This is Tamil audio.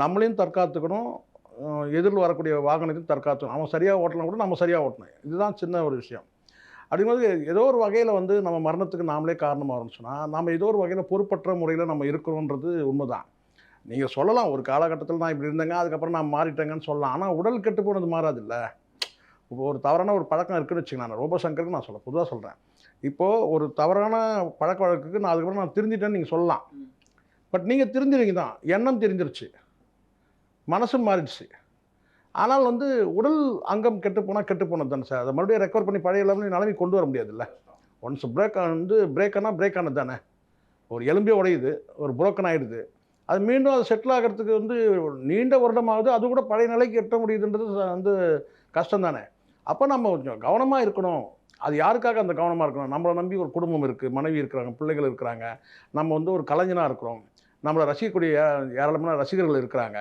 நம்மளையும் தற்காத்துக்கணும். எதிரில் வரக்கூடிய வாகனத்தையும் தற்காத்துக்கணும். அவன் சரியாக ஓட்டலாம் கூட நம்ம சரியாக ஓட்டணும். இதுதான் சின்ன ஒரு விஷயம். அப்படிங்கும்போது ஏதோ ஒரு வகையில் வந்து நம்ம மரணத்துக்கு நாமளே காரணமாகணும்னு சொன்னால் நம்ம ஏதோ ஒரு வகையில் பொறுப்பற்ற முறையில் நம்ம இருக்கிறோன்றது உண்மைதான். நீங்கள் சொல்லலாம் ஒரு காலகட்டத்தில் நான் இப்படி இருந்தேங்க அதுக்கப்புறம் நான் மாறிட்டேங்கன்னு சொல்லலாம். ஆனால் உடல் கெட்டு போனது மாறாதுல்ல. இப்போ ஒரு தவறான ஒரு பழக்கம் இருக்குன்னு வச்சுக்கோங்க நான் ரோபோ சங்கருக்கு நான் சொல்ல பொதுவாக சொல்கிறேன் இப்போது ஒரு தவறான பழக்க வழக்குக்கு நான் அதுக்கப்புறம் நான் திருந்திட்டேன்னு நீங்கள் சொல்லலாம். பட் நீங்கள் திருந்திருங்க தான் எண்ணம் தெரிஞ்சிருச்சு. மனசும் மாறிடுச்சு. ஆனால் வந்து உடல் அங்கம் கெட்டு போனால் கெட்டு போனது தானே சார். அதை மறுபடியும் ரெக்கவர் பண்ணி பழைய லெவலில் நிலைமை கொண்டு வர முடியாதுல்ல. ஒன்ஸ் பிரேக் வந்து பிரேக் ஆனால் பிரேக் ஆனது தானே. ஒரு எலும்பே உடையுது ஒரு புரோக்கன் ஆகிடுது அது மீண்டும் அது செட்டில் ஆகிறதுக்கு வந்து நீண்ட வருடமாகுது அது கூட பழைய நிலைக்கு எட்ட முடியுதுன்றது வந்து கஷ்டம் தானே. அப்போ நம்ம கொஞ்சம் கவனமாக இருக்கணும். அது யாருக்காக அந்த கவனமாக இருக்கணும்? நம்மளை நம்பி ஒரு குடும்பம் இருக்குது மனைவி இருக்கிறாங்க பிள்ளைகள் இருக்கிறாங்க. நம்ம வந்து ஒரு கலைஞனாக இருக்கிறோம். நம்மளை ரசிக்கக்கூடிய ஏராளமான ரசிகர்கள் இருக்கிறாங்க.